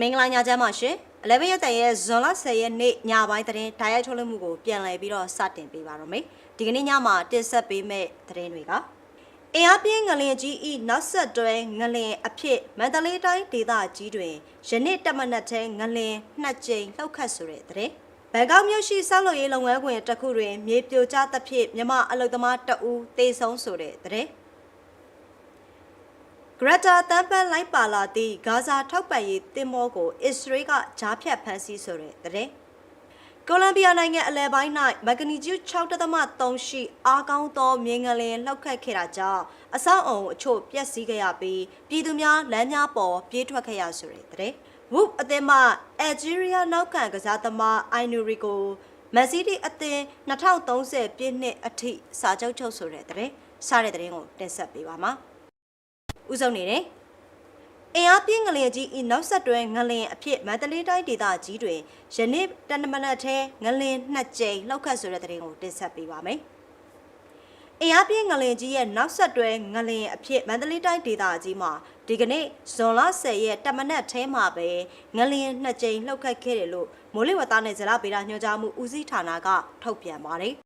မင်္ဂလာညချမ်းပါရှင်။11ရက်တန်ရဲ့ဇွန်လ10ရက်နေ့ညပိုင်းသတင်းဓာတ်ရိုက်ထုတ်လွှင့်မှုကိုပြန်လည်ပြီးတော့စတင်ပေးပါတော့မယ်။ဒီကနေ့ညမှာတင်ဆက်ပေးမယ့်သတင်းတွေကအင်အားပြင်းငလင်ကြီးဤနောက်ဆက်တွဲငလင်အဖြစ်မန္တလေးတိုင်းဒေသကြီးတွင်ယနေ့တမနက်ထဲငလင်နှစ်ကြိမ်လှုပ်ခတ်ဆိုတဲ့သတင်း။ဘန်ကောက်မြို့ရှိဆောက်လုပ်ရေးလုပ်ငန်းခွင်တစ်ခုတွင်မြေပြိုကျသဖြင့်မြမအလုသမားတအူးတေဆုံးဆိုတဲ့သတင်း။ ဂရတာတမ်ပန်လိုက်ပါလာသည့်ဂါဇာထောက်ပံ့ရေးတင်မောကိုအစ္စရေးကဂျားဖြတ်ဖမ်းဆီးဆိုတဲ့တဲ့ကိုလံဘီယာနိုင်ငံအလဲပိုင်း၌မက်ဂနီကျူ6.3ရှိအားကောင်းသောမြေငလင်လှောက်ခတ်ခဲ့တာကြောင့်အဆောက်အုံအချို့ပျက်စီးခဲ့ရပြီးပြည်သူများလမ်းများပေါ်ပြေးထွက်ခဲ့ရဆိုတဲ့တဲ့ဝုအသင်းမှအယ်ဂျီးရီးယားနောက်ခံကစားသမားအိုင်နူရီကိုမန်စီးတီးအသင်း2030ပြည့်နှစ်အထိစာချုပ်ချုပ်ဆိုတဲ့တဲ့စားတဲ့တဲ့ကိုတင်ဆက်ပေးပါမှာ ဥဆုံးနေတယ်အင်အားပြင်းငလျင်ကြီးဤနောက်ဆက်တွဲငလျင်အဖြစ်မန္တလေးတိုင်းဒေသကြီးတွင်ယနေ့တနမနက်ထဲငလျင်နှစ်ကြိမ်လောက်ခတ်ဆိုတဲ့တဲ့ရင်ကိုတင်ဆက်ပေးပါမယ်။အင်အားပြင်းငလျင်ကြီးရဲ့နောက်ဆက်တွဲငလျင်အဖြစ်မန္တလေးတိုင်းဒေသကြီးမှာဒီကနေ့ဇွန်လ10ရက်တမနက်ထဲမှာပဲငလျင်နှစ်ကြိမ်လှုပ်ခတ်ခဲ့တယ်လို့မိုးလေဝသနဲ့ဇလဗေဒညွှန်ကြားမှုဦးစီးဌာနကထုတ်ပြန်ပါတယ်။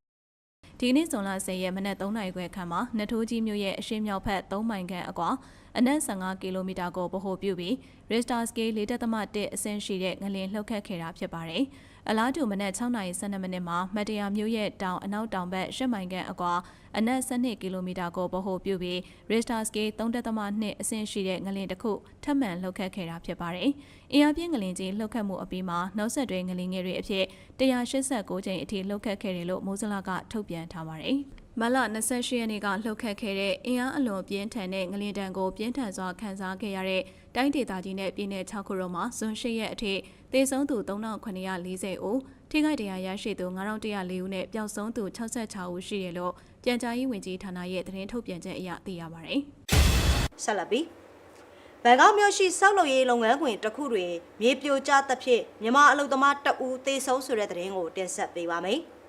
ဒီကနေ့ဇွန်လ10ရက်မနက်3နာရီခွဲခန့်မှာနထိုးကြီးမြို့ရဲ့အရှေ့မြောက်ဘက်3မိုင်ခန့်အကွာ အနက်15ကီလိုမီတာကိုဗဟိုပြုပြီး Richter scale 4.1အဆင့်ရှိတဲ့ငလျင်လှုပ်ခတ်ခဲ့တာဖြစ်ပါတယ်။အလားတူမနက်6နာရီ12မိနစ်မှာမတရာမြို့ရဲ့တောင်အနောက်တောင်ဘက်10မိုင်ခန့်အကွာအနက်12ကီလိုမီတာကိုဗဟိုပြုပြီး Richter scale 3.2အဆင့်ရှိတဲ့ငလျင်တစ်ခုထပ်မံလှုပ်ခတ်ခဲ့တာဖြစ်ပါတယ်။အင်အားပြင်းငလျင်ကြီးလှုပ်ခတ်မှုအပြီးမှာနောက်ဆက်တွဲငလျင်ငယ်တွေအဖြစ်189ကြိမ်အထိလှုပ်ခတ်ခဲ့တယ်လို့မိုးစလကထုတ်ပြန်ထားပါတယ်။ မလ28ရက်နေ့ကလှုပ်ခတ်ခဲ့တဲ့အင်အားအလွန်ပြင်းထန်တဲ့ငလျင်တံကိုပြင်းထန်စွာခံစားခဲ့ရတဲ့တိုင်းဒေသကြီးနဲ့ပြည်내6ခုလုံးမှာဇွန်8ရက်အထိသေဆုံးသူ3940ဦးထိခိုက်ဒဏ်ရာရရှိသူ9104ဦးနဲ့ပျောက်ဆုံးသူ66ဦးရှိတယ်လို့ပြန်ကြားရေးဝန်ကြီးဌာနရဲ့သတင်းထုတ်ပြန်ချက်အရသိရပါတယ်။ဆက်လက်ပြီးဘန်ကောက်မြို့ရှိစောက်လုပ်ရေးလုပ်ငန်းခွင်တစ်ခုတွင်မြေပြိုကျသဖြင့်မြန်မာအလုသမားတအူးသေဆုံးဆိုတဲ့သတင်းကိုတင်ဆက်ပေးပါမယ်။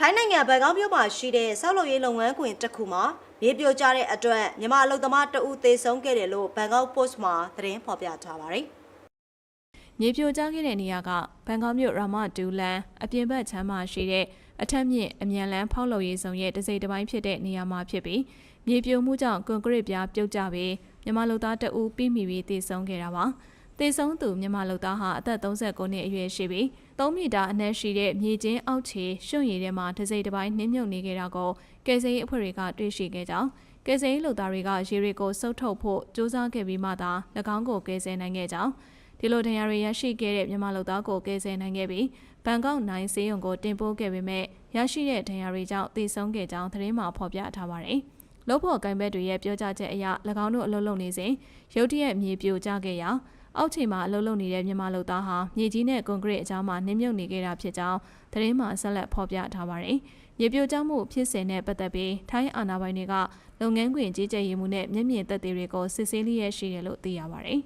ထိုင်းနိုင်ငံဘန်ကောက်မြို့မှာရှိတဲ့စောက်လုပ်ရေးလုပ်ငန်းခွင်တစ်ခုမှာမြေပြိုကျတဲ့အတွက်မြန်မာအလုသမားတအူးသေဆုံးခဲ့တယ်လို့ဘန်ကောက်ပို့စ်မှာသတင်းဖော်ပြထားပါတယ်။မြေပြိုကျခဲ့တဲ့နေရာကဘန်ကောက်မြို့ရာမဒူလန်အပြင်ဘက်ချမ်းမှာရှိတဲ့အထက်မြင့်အမြန်လန်းဖောက်လုပ်ရေးဆောင်ရဲ့တစိမ့်တစ်ပိုင်းဖြစ်တဲ့နေရာမှာဖြစ်ပြီးမြေပြိုမှုကြောင့်ကွန်ကရစ်ပြားပြုတ်ကျပြီးမြန်မာလူသားတအူးပြီးမိပြီးတည်ဆုံးခဲ့တာပါ။ တည်ဆုံးသူမြန်မာလူသားဟာအသက်39နှစ်အရွယ်ရှိပြီး3မီတာအနက်ရှိတဲ့မြေကျင်းအောက်ခြေရွှွန့်ရည်ထဲမှာတစိမ့်တစ်ပိုင်းနှင်းမြုပ်နေခဲ့တာကိုကယ်ဆယ်ရေးအဖွဲ့တွေကတွေ့ရှိခဲ့ကြောင်းကယ်ဆယ်ရေးလူသားတွေကရေတွေကိုစုပ်ထုတ်ဖို့စူးစမ်းခဲ့ပြီးမှသာ၎င်းကိုကယ်ဆယ်နိုင်ခဲ့ကြောင်းဒီလိုဒဏ်ရာတွေရရှိခဲ့တဲ့မြန်မာလူသားကိုကယ်ဆယ်နိုင်ခဲ့ပြီးဘန်ကောက်နိုင်စေးရုံကိုတင်ပို့ခဲ့ပေမဲ့ရရှိတဲ့ဒဏ်ရာတွေကြောင့်သေဆုံးခဲ့ကြောင်းသတင်းမှာဖော်ပြထားပါတယ်။လို့ဖို့ကိုင်ဘက်တွေရဲ့ပြောကြားချက်အရ၎င်းတို့အလုပ်လုပ်နေစဉ်ရုတ်တရက်မြေပြိုကျခဲ့ရာ အောက်ချိန်မှာအလုပ်လုပ်နေတဲ့မြန်မာလူသားဟာမြေကြီးနဲ့ကွန်ကရစ်အကြောင်းမှာနှင်းမြုပ်နေခဲ့တာဖြစ်ကြောင်းသတင်းမှာဆက်လက်ဖော်ပြထားပါတယ်။မြေပြိုကျမှုဖြစ်စဉ်နဲ့ပတ်သက်ပြီးထိုင်းအာဏာပိုင်တွေကလုပ်ငန်းခွင်ကြီးကြပ်ရေးမှုနဲ့မျက်မြင်သက်သေတွေကိုစစ်ဆေးလျက်ရှိတယ်လို့သိရပါတယ်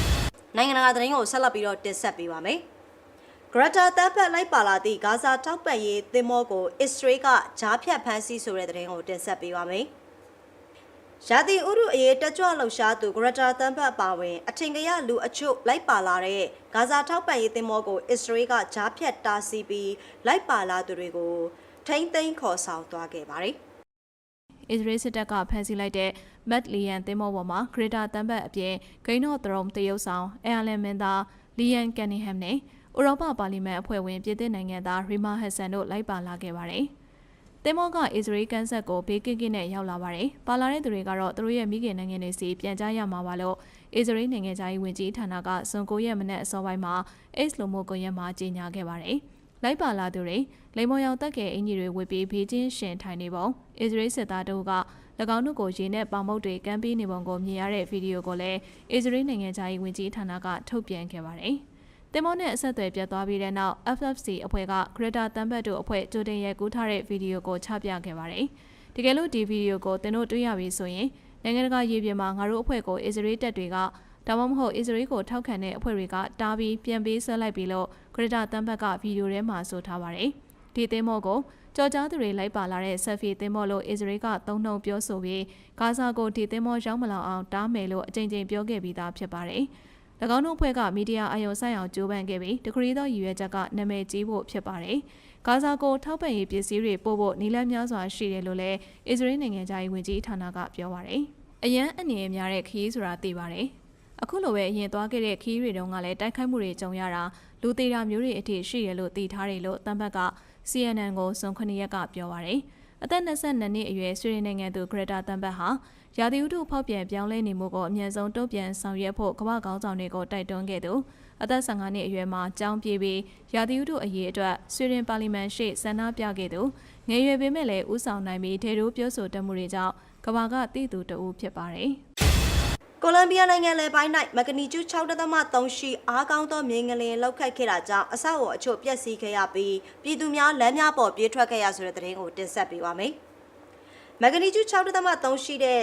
။နိုင်ငံတကာသတင်းကိုဆက်လက်ပြီးတော့တင်ဆက်ပေးပါမယ်။ဂရတာတမ်ပတ်လိုက်ပါလာသည့်ဂါဇာထောက်ပံ့ရေးသင်္ဘောကိုအစ္စရေးကဂျားဖြတ်ဖမ်းဆီးဆိုတဲ့သတင်းကိုတင်ဆက်ပေးပါမယ်။ ရာသီဥတုအရေးတက်ကြွလှုပ်ရှားသူဂရတာတမ်ပတ်ပါဝင်အထင်ကရလူအချို့လိုက်ပါလာတဲ့ဂါဇာထောက်ပံ့ရေးသင်္ဘောကိုအစ္စရေးကဂျားဖြတ်တားဆီးပြီးလိုက်ပါလာသူတွေကိုထိမ့်သိမ်းခေါ်ဆောင်သွားခဲ့ပါတယ်။အစ္စရေးစစ်တပ်ကဖမ်းဆီးလိုက်တဲ့မက်လီယန်သင်းမောပေါ်မှာဂရတာတမ်ဘတ်အပြင်ဂိန်းနော့သရုံတရုတ်ဆောင်အယ်လန်မင်သားလီယန်ကန်နီဟမ်နဲ့ဥရောပပါလီမန်အဖွဲ့ဝင်ပြည်သစ်နိုင်ငံသားရီမာဟက်ဆန်တို့လိုက်ပါလာခဲ့ပါတယ်။ သင်းမောကအစ္စရေးကန်ဆက်ကိုဘေးကင်းကင်းနဲ့ရောက်လာပါတယ်။ပါလာတဲ့သူတွေကတော့သူတို့ရဲ့မိခင်နိုင်ငံတွေစီပြန်ကြရမှာပါလို့အစ္စရေးနိုင်ငံသားရေးဝန်ကြီးဌာနကဇွန်9ရက်မနေ့အစောပိုင်းမှာ X လိုမိုကွန်ရက်မှာကြေညာခဲ့ပါတယ်။လိုက်ပါလာသူတွေလိမ္မော်ရောင်တက်ကအင်ကြီးတွေဝတ်ပြီးဘေးချင်းရှင်ထိုင်နေပုံအစ္စရေးစစ်သားတို့က၎င်းတို့ကိုရေနဲ့ပေါင်မုတ်တွေကမ်းပေးနေပုံကိုမြင်ရတဲ့ဗီဒီယိုကိုလည်းအစ္စရေးနိုင်ငံသားရေးဝန်ကြီးဌာနကထုတ်ပြန်ခဲ့ပါတယ်။ တင်မောနဲ့အဆက်အသွယ်ပြတ်သွားပြီးတဲ့နောက် FFC အဖွဲ့က Greta Thunberg တို့အဖွဲ့ကြိုတင်ရိုက်ကူးထားတဲ့ဗီဒီယိုကိုချပြခဲ့ပါတယ်။တကယ်လို့ဒီဗီဒီယိုကိုသင်တို့တွေ့ရပြီဆိုရင်နိုင်ငံတကာရေပြင်မှာငါတို့အဖွဲ့ကိုအစ္စရေးတပ်တွေကဒါမှမဟုတ်အစ္စရေးကိုထောက်ခံတဲ့အဖွဲ့တွေကတားပြီးပြန်ပေးဆွဲလိုက်ပြီလို့ Greta Thunberg ကဗီဒီယိုထဲမှာဆိုထားပါတယ်။ဒီသင်းမောကိုကြော်ကြားသူတွေလိုက်ပါလာတဲ့ဆက်ဖီသင်းမောလို့အစ္စရေးကသုံးနှုံပြောဆိုပြီးဂါဇာကိုဒီသင်းမောရောက်မလာအောင်တားမယ်လို့အကြိမ်ကြိမ်ပြောခဲ့ပြီးသားဖြစ်ပါတယ်။၎ င်းတို့အဖွဲ့ကမီဒီယာအယုံဆိုင်အောင်ကြိုးပမ်းခဲ့ပြီးတခရီးသောရည်ရွယ်ချက်ကနာမည်ကြီးဖို့ဖြစ်ပါတယ်။ဂါဇာကိုထောက်ပံ့ရေးပစ္စည်းတွေပို့ဖို့နီလန်းများစွာရှိတယ်လို့လည်းအစ္စရေးနိုင်ငံသားရေးဝန်ကြီးဌာနကပြောပါတယ်။အရန်အနေနဲ့များတဲ့ခရီးဆိုတာသိပါတယ်။အခုလိုပဲအရင်သွားခဲ့တဲ့ခီးတွေတုန်းကလည်းတိုက်ခိုက်မှုတွေကြုံရတာလူသေးတာမျိုးတွေအထိရှိရလို့သိထားတယ်လို့တမ်ဘတ်က CNN ကိုစွန်ခဏရက်ကပြောပါရယ် အသက်22နှစ်အရွယ်ဆွေဒင်နိုင်ငံသူဂရတာတမ်ဘတ်ဟာရာသီဥတုဖောက်ပြန်ပြောင်းလဲနေမှုကိုအမြင့်ဆုံးတုံ့ပြန်ဆောင်ရွက်ဖို့ကမ္ဘာကောင်းဆောင်တွေကိုတိုက်တွန်းခဲ့သူအသက်15နှစ်အရွယ်မှာကြောင်းပြေးပြီးရာသီဥတုအရေးအတွက်ဆွေဒင်ပါလီမန်ရှိဆန္ဒပြခဲ့သူငယ်ရွယ်ပေမဲ့လည်းဥဆောင်နိုင်ပြီးဒေတိုးပြောဆိုတတ်မှုတွေကြောင့်ကမ္ဘာကတည်သူတဦးဖြစ်ပါတယ် ကိုလံဘီယာနိုင်ငံလယ်ပိုင်း၌မဂနီကျူ6.3ရှိအားကောင်းသောမြေငလင်လောက်ခတ်ခဲ့တာကြောင့်အဆောက်အအုံအချို့ပျက်စီးခဲ့ရပြီးပြည်သူများလမ်းများပေါ်ပြေးထွက်ခဲ့ရဆိုတဲ့သတင်းကိုတင်ဆက်ပေးပါမယ်။မဂနီကျူ6.3ရှိတဲ့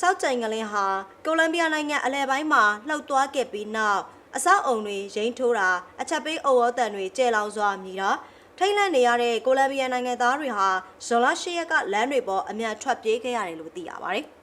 စောက်ကြိမ်ငလင်ဟာကိုလံဘီယာနိုင်ငံအလယ်ပိုင်းမှာလှုပ်သွားခဲ့ပြီးနောက်အဆောက်အုံတွေရိမ့်ထိုးတာအချက်ပေးအုပ်ဝတန်တွေကျဲလောင်စွာမြည်တာထိတ်လန့်နေရတဲ့ကိုလံဘီယာနိုင်ငံသားတွေဟာဇွန်လ၈ရက်ကလမ်းတွေပေါ်အမြန်ထွက်ပြေးခဲ့ရတယ်လို့သိရပါတယ်။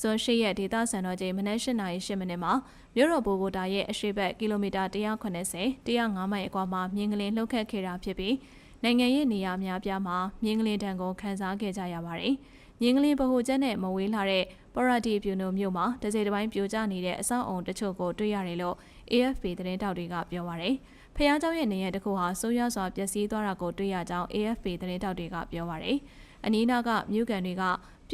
ဇွန်၈ရက်ဒေသစံတော်ချိန်မနက်၈နာရီ၈မိနစ်မှာမြို့တော်ဘိုဂိုတာရဲ့အရှေ့ဘက်ကီလိုမီတာ190 105မိုင်အကွာမှာမြင်းကလေးလှုပ်ခတ်ခဲ့တာဖြစ်ပြီးနိုင်ငံရဲ့နေရာအများပြားမှာမြင်းကလေးတံကိုခန်းစားခဲ့ကြရပါတယ်။မြင်းကလေးဗဟိုချက်နဲ့မဝေးလာတဲ့ပရတီပြူနိုမြို့မှာတစ်စိတ်တစ်ပိုင်းပြိုကျနေတဲ့အဆောက်အုံတချို့ကိုတွေ့ရတယ်လို့ AFP သတင်းတောက်တွေကပြောပါရယ်။ဖျားเจ้าရဲ့နေရာတစ်ခုဟာဆိုးရွားစွာပျက်စီးသွားတာကိုတွေ့ရကြောင်း AFP သတင်းတောက်တွေကပြောပါရယ်။အနီးနားကမြို့ကန်တွေက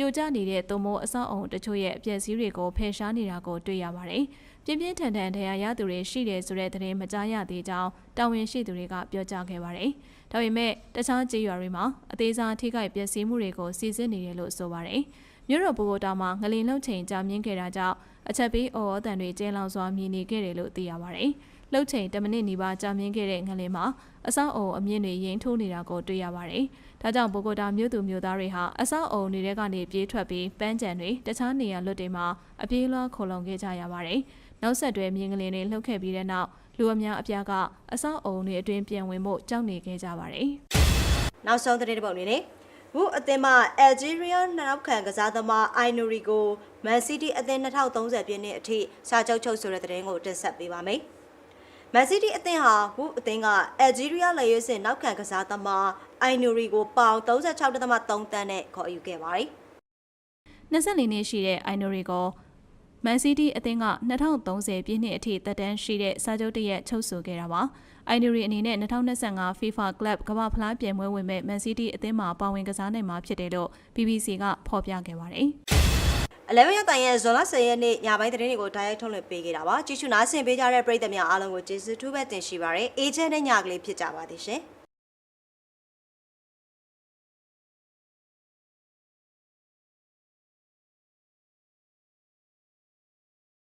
ပြိုကျနေတဲ့သုံးမိုးအဆောက်အုံတချို့ရဲ့အပျက်စီးတွေကိုဖယ်ရှားနေတာကိုတွေ့ရပါတယ်။ပြင်းပြင်းထန်ထန်တရားရသူတွေရှိတယ်ဆိုတဲ့သတင်းမကြားရသေးကြောင်းတာဝန်ရှိသူတွေကပြောကြားခဲ့ပါတယ်။ဒါပေမဲ့တခြားကြေးရွာတွေမှာအသေးစားထိခိုက်ပျက်စီးမှုတွေကိုစီစစ်နေတယ်လို့ဆိုပါတယ်။မြို့တော်ဘိုဂိုတာမှာငလင်လှုပ်ချိန်ကြာမြင့်ခဲ့တာကြောင့်အချက်ပေးအော်အတန်တွေကျဲလောင်စွာမြည်နေခဲ့တယ်လို့သိရပါတယ်။လှုပ်ချိန်10မိနစ်နီးပါးကြာမြင့်ခဲ့တဲ့ငလင်မှာအဆောက်အုံအမြင့်တွေရင်ထိုးနေတာကိုတွေ့ရပါတယ်။ ဒါကြောင့်ဘိုဂိုတာမြို့သူမြို့သားတွေဟာအဆောက်အုံတွေထဲကနေပြေးထွက်ပြီးပန်းကြံတွေတခြားနေရာလွတ်တွေမှာအပြေးလွှားခုံလုံခဲ့ကြရပါတယ်။နောက်ဆက်တွဲမြင်းကလေးတွေလှုပ်ခဲ့ပြီးတဲ့နောက်လူအများအပြားကအဆောက်အုံတွေအတွင်းပြန်ဝင်ဖို့ကြောက်နေခဲ့ကြပါတယ်။နောက်ဆုံးသတင်းတစ်ပုဒ်အနေနဲ့ဝုအသင်းမှအယ်ဂျီးရီးယားနောက်ခံကစားသမားအိုင်နိုရီကိုမန်စီးတီးအသင်း2030ပြည့်နှစ်အထိစာချုပ်ချုပ်ဆိုတဲ့သတင်းကိုတင်ဆက်ပေးပါမယ်။ မန်စီးတီးအသင်းဟာဝုအသင်းကအယ်ဂျီးရီးယားလက်ရွေးစင်နောက်ခံကစားသမားအိုင်နိုရီကိုပေါင်36.3တန်းနဲ့ခေါ်ယူခဲ့ပါတယ်။24နှစ်ရှိတဲ့အိုင်နိုရီကိုမန်စီးတီးအသင်းက2030ပြည့်နှစ်အထိသက်တမ်းရှိတဲ့စာချုပ်တရက်ချုပ်ဆိုခဲ့တာပါ။အိုင်နိုရီအနေနဲ့2025 FIFA Club ကမ္ဘာဖလားပြိုင်ပွဲဝင်မဲ့မန်စီးတီးအသင်းမှာပါဝင်ကစားနိုင်မှာဖြစ်တယ်လို့ BBC ကဖော်ပြခဲ့ပါတယ်။ အလဲမရတိုင်ရဲ့ဇွန်လ10ရက်နေ့ညပိုင်းသတင်းတွေကိုတိုက်ရိုက်ထုတ်လွှင့်ပေးခဲ့တာပါကြည့်ရှုနားဆင်ပေးကြတဲ့ပရိသတ်များအားလုံးကိုကျေးဇူးထူးပဲတင်ရှိပါရယ်အေဂျင့်နဲ့ညကလေးဖြစ်ကြပါသည်ရှင်